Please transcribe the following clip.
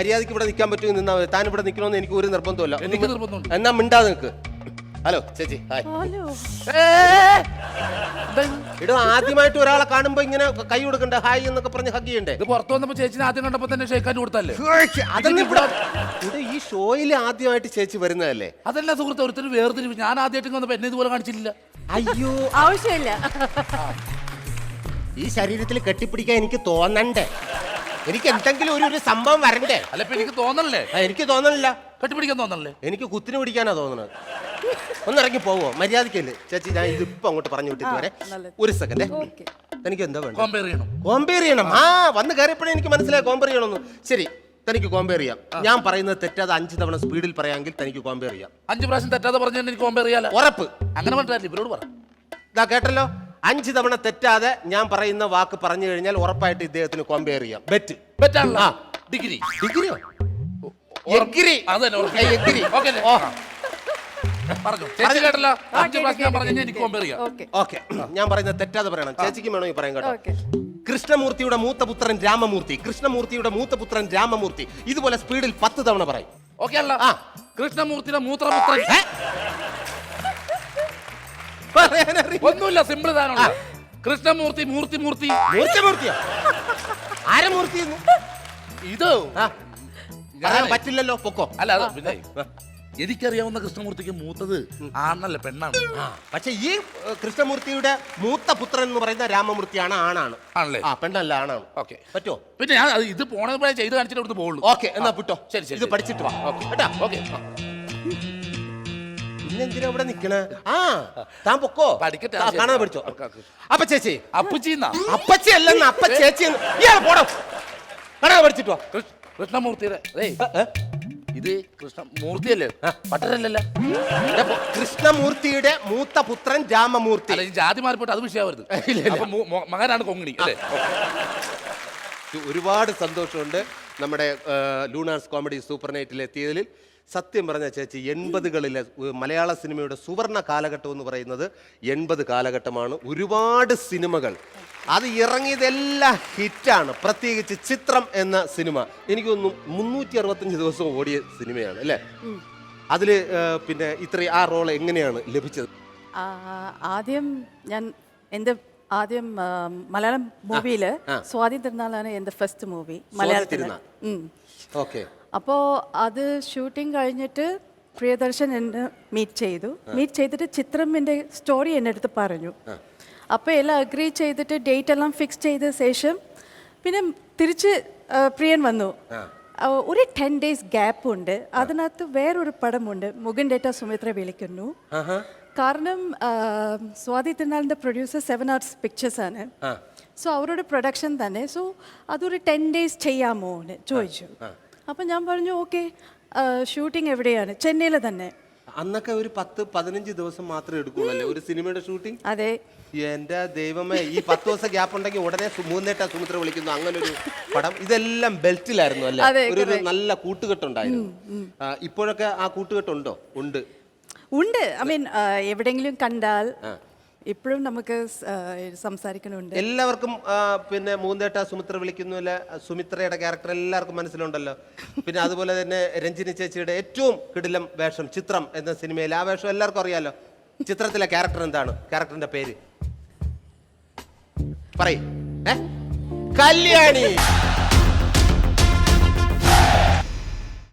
മര്യാദയ്ക്ക് ഇവിടെ നിൽക്കാൻ പറ്റുമെങ്കിൽ നിന്നാ മതി. താൻ ഇവിടെ നിൽക്കണമെന്ന് എനിക്ക് ഒരു നിർബന്ധമില്ല എനിക്ക് നിർബന്ധമുണ്ട്. എന്നാ മിണ്ടാ നിൽക്ക്. ഹലോ ചേച്ചി ഹായ്. ഹലോ. ഇത് ഇടോ ആദ്യമായിട്ട് ഒരാളെ കാണുമ്പോ ഇങ്ങനെ കൈ കൊടുക്കണ്ടേ ഹായ് എന്നൊക്കെ പറഞ്ഞ് ഹഗ് ചെയ്യണ്ടേ? പുറത്തു വന്നപ്പോ ചേച്ചി ആദ്യം കണ്ടപ്പോ തന്നെ ഷേക്കാൻ കൊടുത്തല്ലേ അതൊന്നും ഇവിടെ ഇവിടെ ഈ ഷോയിൽ ആദ്യമായിട്ട് ചേച്ചി വരുന്നതല്ലേ? അതല്ല സുഹൃത്ത് ഒരുത്തിന് വേർതിരിവ് ഞാൻ ആദ്യമായിട്ട് വന്നപ്പോ എന്നെ ഇതുപോലെ കാണിച്ചില്ല അയ്യോ. ആവശ്യമില്ല. ഈ ശരീരത്തിൽ കെട്ടിപ്പിടിക്കാൻ എനിക്ക് തോന്നണ്ടേ? എനിക്ക് എന്തെങ്കിലും ഒരു ഒരു സംഭവം വരണ്ടേ? അല്ല ഇപ്പൊ എനിക്ക് തോന്നണല്ലേ? ആ, എനിക്ക് തോന്നണില്ല. കെട്ടിപ്പിടിക്കാൻ തോന്നണല്ലേ? എനിക്ക് കുത്തിന് പിടിക്കാനാ തോന്നുന്നത് ഒന്നിറങ്ങി പോവോ? മര്യാദക്കല്ലേ ചേച്ചി ഞാൻ ഇതിപ്പോ അങ്ങോട്ട് പറഞ്ഞു വിട്ടിട്ട് വരെ. നല്ലത്. ഒരു സെക്കൻഡ് ഓക്കെ. തനിക്ക് എന്താ വേണ്ട കോമ്പയർ ചെയ്യണം. കോമ്പയർ ചെയ്യണം. ആ വന്ന് കയറിയപ്പോഴേ എനിക്ക് മനസ്സിലായി കോമ്പയർ ചെയ്യണമെന്ന്. ശരി തനിക്ക് കോമ്പയർ ചെയ്യാം. ഞാൻ പറയുന്നത് തെറ്റാതെ അഞ്ച് തവണ സ്പീഡിൽ പറയാമെങ്കിൽ തനിക്ക് കോമ്പയർ ചെയ്യാം. അഞ്ചു പ്രാവശ്യം തെറ്റാതെ പറഞ്ഞാൽ എനിക്ക് കോമ്പയർ ചെയ്യാലോ? ഉറപ്പ്. അങ്ങനെ പറഞ്ഞില്ല ഇവരോട് പറ. ഇതാ കേട്ടല്ലോ? അഞ്ച് തവണ തെറ്റാതെ ഞാൻ പറയുന്ന വാക്ക് പറഞ്ഞു കഴിഞ്ഞാൽ ഉറപ്പായിട്ട് ഇദ്ദേഹത്തിന് കോമ്പയർ ചെയ്യാം. ബെറ്റ് തെറ്റാണല്ലോ ആ. ഡിഗ്രി ഡിഗ്രിയോ. എഗ്രി. ഉറപ്പ്. എഗ്രി. അല്ലേ? പറഞ്ഞു. ചേച്ചി കേട്ടല്ലോ. അഞ്ചു പ്രാവശ്യം ഞാൻ പറഞ്ഞു എനിക്ക് കമ്പയർ ചെയ്യാം. ഓക്കെ. ഓക്കെ. ഞാൻ പറയുന്നത് തെറ്റാതെ പറയണം. ചേച്ചിക്കും വേണമെങ്കിൽ പറയാം കേട്ടോ. ഓക്കെ. കൃഷ്ണമൂർത്തിയുടെ മൂത്ത പുത്രൻ രാമമൂർത്തി. കൃഷ്ണമൂർത്തിയുടെ മൂത്ത പുത്രൻ രാമമൂർത്തി. ഇതുപോലെ സ്പീഡിൽ പത്ത് തവണ പറയും. ഓക്കെ അല്ല. ആ. കൃഷ്ണമൂർത്തിയുടെ മൂത്രപുത്രൻ. ഒന്നുമില്ല സിമ്പിൾ താനുള്ള കൃഷ്ണമൂർത്തി മൂർത്തി മൂർത്തി. മൂർത്തിമൂർത്തിയോ ആരമൂർത്തി ഇത് പറയാൻ പറ്റില്ലല്ലോ പൊക്കോ. അല്ല അത് പിന്നെ എനിക്കറിയാവുന്ന കൃഷ്ണമൂർത്തിക്ക് മൂത്തത് ആണല്ല പെണ്ണാണ്. പക്ഷെ ഈ കൃഷ്ണമൂർത്തിയുടെ മൂത്ത പുത്രൻ എന്ന് പറയുന്ന രാമമൂർത്തിയാണ് ആണാണ്. ആണല്ലേ? ആ പെണ്ണല്ല ആണാണ്. ഓക്കെ. പറ്റോ പിന്നെ ഞാൻ ഇത് ഇത് പോലെ ചെയ്ത് കാണിച്ചിട്ട് ഇവിടുന്ന് പോകുള്ളൂ ഓക്കെ എന്നാ വിട്ടോ. ശരി, ശരി, ഇത് പഠിച്ചിട്ട് വാ. ഓക്കെ. കേട്ടാ? ഓക്കെ. പിന്നെന്തിനാ ഇവിടെ നിക്കണേ? ആ താൻ പൊക്കോ? പഠിക്കട്ടെ, ആ, ആ, കാണാതെ പഠിച്ചോ. ഓക്കെ. ചേച്ചി. അപ്പുച്ചിന്നാ അപ്പച്ചി അല്ലെന്ന് അപ്പ ചേച്ചി. ഇയാൾ പോടോ. കാണാതെ പഠിച്ചിട്ടോ? കൃഷ്- കൃഷ്ണമൂർത്തിയുടെ ഏയ് ഇത് മൂത്ത പുത്രൻ രാമമൂർത്തി. അല്ല ഈ ജാതി മാറിപ്പോട്ട് അത് വിഷയമാവരുത്. ഇല്ല, ഇല്ല. അപ്പൊ മു- മോ- മകനാണ് കൊങ്ങിണി അല്ലേ? ഒരുപാട് സന്തോഷമുണ്ട് നമ്മുടെ ലൂണാർസ് കോമഡി സൂപ്പർ നൈറ്റിൽ എത്തിയതിൽ സത്യം പറഞ്ഞ ചേച്ചി എൺപതുകളിലെ മലയാള സിനിമയുടെ സുവർണ കാലഘട്ടം എന്ന് പറയുന്നത് എൺപത് കാലഘട്ടമാണ്. ഒരുപാട് സിനിമകൾ. അത് ഇറങ്ങിയതെല്ലാം ഹിറ്റാണ്. പ്രത്യേകിച്ച് ചിത്രം എന്ന സിനിമ. എനിക്ക് തോന്നുന്നു മുന്നൂറ്റി അറുപത്തഞ്ച് ദിവസം ഓടിയ സിനിമയാണ് അല്ലേ? അതിൽ പിന്നെ ഇത്ര ആ റോൾ എങ്ങനെയാണ് ലഭിച്ചത്? ആദ്യം ഞാൻ എന്റെ ആദ്യം മലയാളം മൂവിയിൽ. സ്വാതി തിരുനാളാണ് എന്റെ ഫസ്റ്റ് മൂവി മലയാളത്തിൽ ഓക്കെ. അപ്പോൾ അത് ഷൂട്ടിംഗ് കഴിഞ്ഞിട്ട് പ്രിയദർശൻ എന്നെ മീറ്റ് ചെയ്തു. മീറ്റ് ചെയ്തിട്ട് ചിത്രം എന്റെ സ്റ്റോറി എന്റെ അടുത്ത് പറഞ്ഞു. അപ്പോൾ എല്ലാം അഗ്രി ചെയ്തിട്ട് ഡേറ്റ് എല്ലാം ഫിക്സ് ചെയ്ത ശേഷം പിന്നെ തിരിച്ച് പ്രിയൻ വന്നു. ഒരു ടെൻ ഡേയ്സ് ഗ്യാപ്പ് ഉണ്ട്. അതിനകത്ത് വേറൊരു പടമുണ്ട്. മുകുൻ ഡേറ്റ സുമിത്ര വിളിക്കുന്നു. കാരണം സ്വാതി തിരുനാളിന്റെ പ്രൊഡ്യൂസർ സെവൻ ആർട്സ് പിക്ചേഴ്സ് ആണ്. സോ അവരുടെ പ്രൊഡക്ഷൻ തന്നെ. സോ അതൊരു ടെൻ ഡേയ്സ് ചെയ്യാമോ എന്ന് ചോദിച്ചു. അപ്പം ഞാൻ പറഞ്ഞു ഓക്കെ ഷൂട്ടിംഗ് എവിടെയാണ്? ചെന്നൈയിൽ തന്നെ. അന്നൊക്കെ ഒരു പത്ത് പതിനഞ്ച് ദിവസം മാത്രമേ എടുക്കുള്ളൂ ഒരു സിനിമയുടെ ഷൂട്ടിംഗ് അതെ. എന്റെ ദൈവമേ ഈ പത്ത് ദിവസം ഗ്യാപ്പ് ഉണ്ടെങ്കിൽ ഉടനെ മൂന്നേട്ട സുമിത്ര വിളിക്കുന്നു. അങ്ങനെ ഒരു പടം. ഇതെല്ലാം ബെൽറ്റിലായിരുന്നു അല്ലേ? ഒരു നല്ല കൂട്ടുകെട്ടുണ്ടായിരുന്നു. ഇപ്പോഴൊക്കെ ആ കൂട്ടുകെട്ടുണ്ടോ? ഉണ്ട്. ഉണ്ട്. ഐ മീൻ എവിടെങ്കിലും കണ്ടാൽ ഇപ്പോഴും നമുക്ക് സംസാരിക്കണമുണ്ട്. എല്ലാവർക്കും പിന്നെ മൂന്നേട്ട സുമിത്ര വിളിക്കുന്നില്ല സുമിത്രയുടെ ക്യാരക്ടർ എല്ലാവർക്കും മനസ്സിലുണ്ടല്ലോ. പിന്നെ അതുപോലെ തന്നെ രഞ്ജിനി ചേച്ചിയുടെ ഏറ്റവും കിടിലം വേഷം ചിത്രം എന്ന സിനിമയിൽ ആ വേഷം എല്ലാവർക്കും അറിയാലോ. ചിത്രത്തിലെ ക്യാരക്ടർ എന്താണ്? ക്യാരക്ടറിന്റെ പേര്. പറയ്? കല്യാണി.